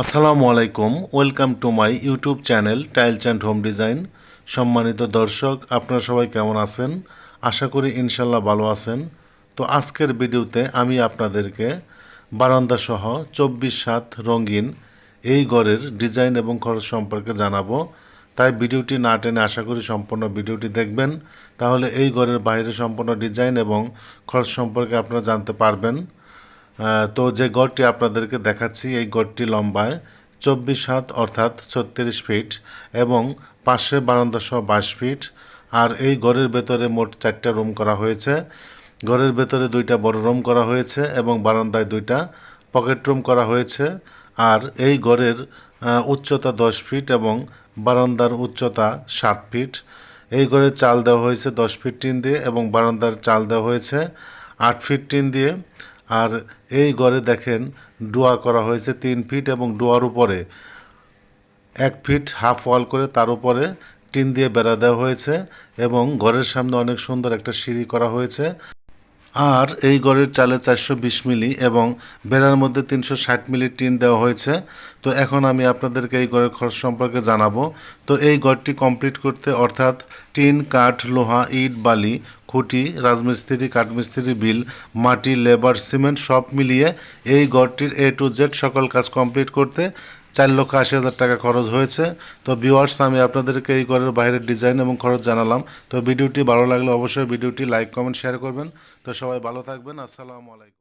আসসালামু আলাইকুম, welcome to my YouTube channel tiles and home design. সম্মানিত দর্শক, আপনারা সবাই কেমন আছেন? আশা করি ইনশাল্লাহ ভালো আছেন। তো আজকের ভিডিওতে আমি আপনাদেরকে বারান্দা সহ চব্বিশ সাত রঙিন এই ঘরের ডিজাইন এবং খরচ সম্পর্কে জানাব। তাই ভিডিওটি না টেনে আশা করি সম্পূর্ণ ভিডিওটি দেখবেন। তাহলে এই ঘরের বাইরে সম্পূর্ণ ডিজাইন এবং খরচ সম্পর্কে আপনারা জানতে পারবেন। তো যে গড়টি আপনাদেরকে দেখাচ্ছি, এই গড়টি লম্বায় চব্বিশ হাত, অর্থাৎ ছত্রিশ ফিট, এবং পাশে বারান্দা সহ বাইশ ফিট। আর এই ঘরের ভেতরে মোট চারটা রুম করা হয়েছে। ঘরের ভেতরে দুইটা বড় রুম করা হয়েছে এবং বারান্দায় দুইটা পকেট রুম করা হয়েছে। আর এই ঘরের উচ্চতা দশ ফিট এবং বারান্দার উচ্চতা সাত ফিট। এই ঘরের চাল দেওয়া হয়েছে দশ ফিট টিন দিয়ে এবং বারান্দার চাল দেওয়া হয়েছে আট ফিট টিন দিয়ে। আর এই ঘরে দেখেন ডোয়া করা হয়েছে তিন ফিট এবং ডোয়ার উপরে। এক ফিট হাফ ওয়াল করে তার উপরে টিন দিয়ে বেড়া দেওয়া হয়েছে এবং ঘরের সামনে অনেক সুন্দর একটা সিঁড়ি করা হয়েছে। আর এই ঘরের চালে চারশো বিশ মিলি এবং বেড়ার মধ্যে তিনশো ষাট মিলি টিন দেওয়া হয়েছে। তো এখন আমি আপনাদেরকে এই ঘরের খরচ সম্পর্কে জানাব। তো এই ঘরটি কমপ্লিট করতে অর্থাৎ টিন, কাঠ, লোহা, ইট, বালি, খুঁটি, রাজমিস্ত্রি, কাঠমিস্ত্রি, বিল, মাটি, লেবার, সিমেন্ট সব মিলিয়ে এই ঘরটির এ টু জেড সকল কাজ কমপ্লিট করতে চার লক্ষ আশি হাজার টাকা খরচ হয়েছে। তো ভিওয়ার্স আমি আপনাদেরকে এই ঘরের বাইরের ডিজাইন এবং খরচ জানালাম। তো ভিডিওটি ভালো লাগলে অবশ্যই ভিডিওটি লাইক কমেন্ট শেয়ার করবেন। তো সবাই ভালো থাকবেন। আসসালামু আলাইকুম।